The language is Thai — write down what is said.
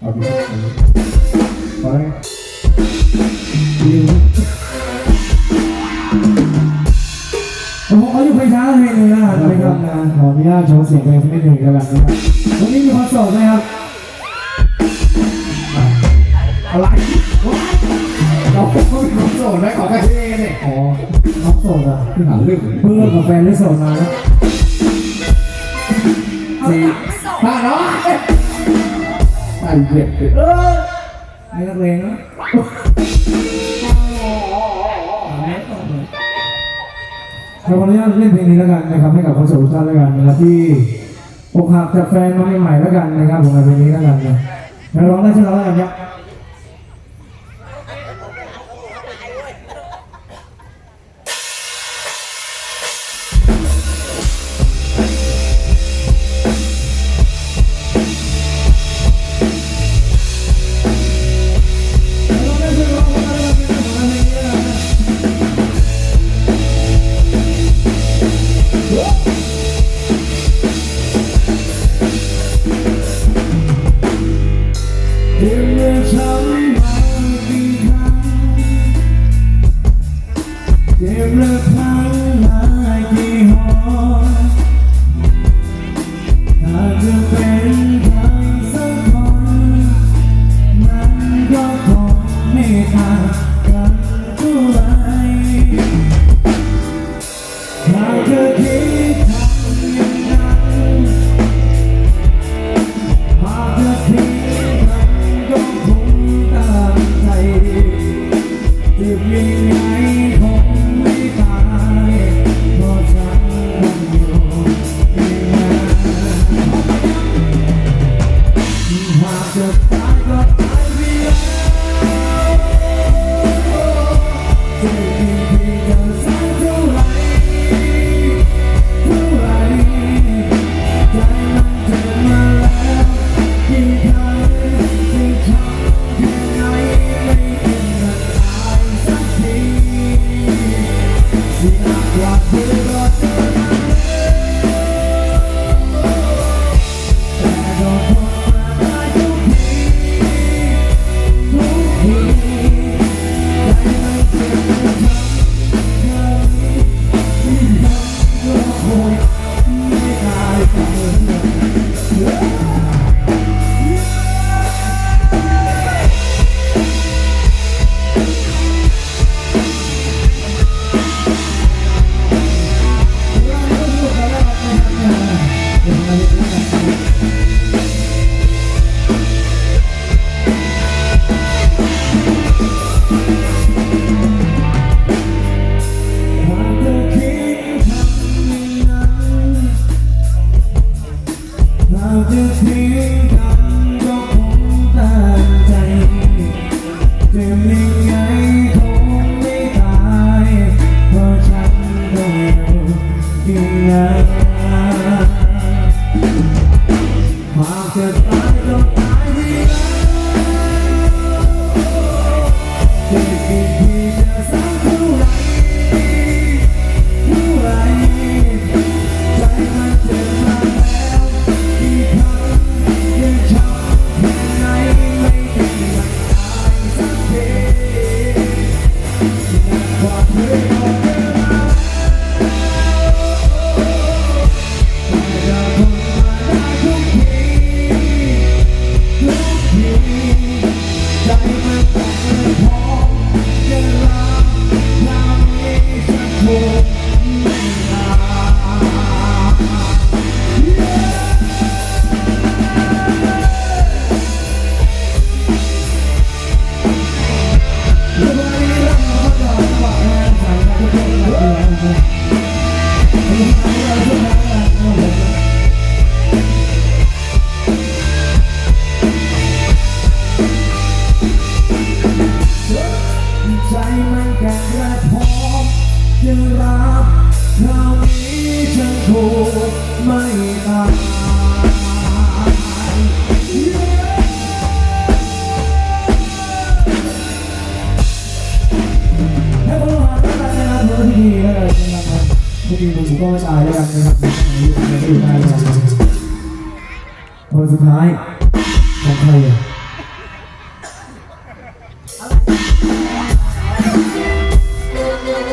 เอาดีพอแล้วดีไหมผมเขาอยู่เพลงช้าเพลงหนึงนะครับทำงานขออนุญาตโชว์เสียงเพลงสักนิดหนึ่งกันแล้วกันนะครับวันนี้มีคอนเสิร์ตไหมครับอะไรเราก็มีความโสดได้ขอแค่เพลงเนี่ยอ๋อคอน้องโสดอะที่หาเรื่องเพิ่งเลิกกับแฟนได้โสดมาแล้วสี่ห้าเน้อย ไอ้เด็กเออไอ้นักเลงนะเราขออนุญาตเล่นเพลงนี้แล้วกันนะครับให้กับคนโสดทุกท่านแล้วกันนะครับที่อกหักจากแฟนมาใหม่ๆแล้วกันนะครับผมเอาเพลงนี้แล้วกันนะเราร้องได้ใช่ไหมแล้วกันครับ จ็ จ หา คราวนี้ฉันคงไม่ตายให้คนหาแล้วกันนะครับคนที่ดีแล้วกันนะครับที่ดีผมก็ชายแล้วกันนะครับอยู่ในที่ได้แล้วคนสุดท้ายของใครอะ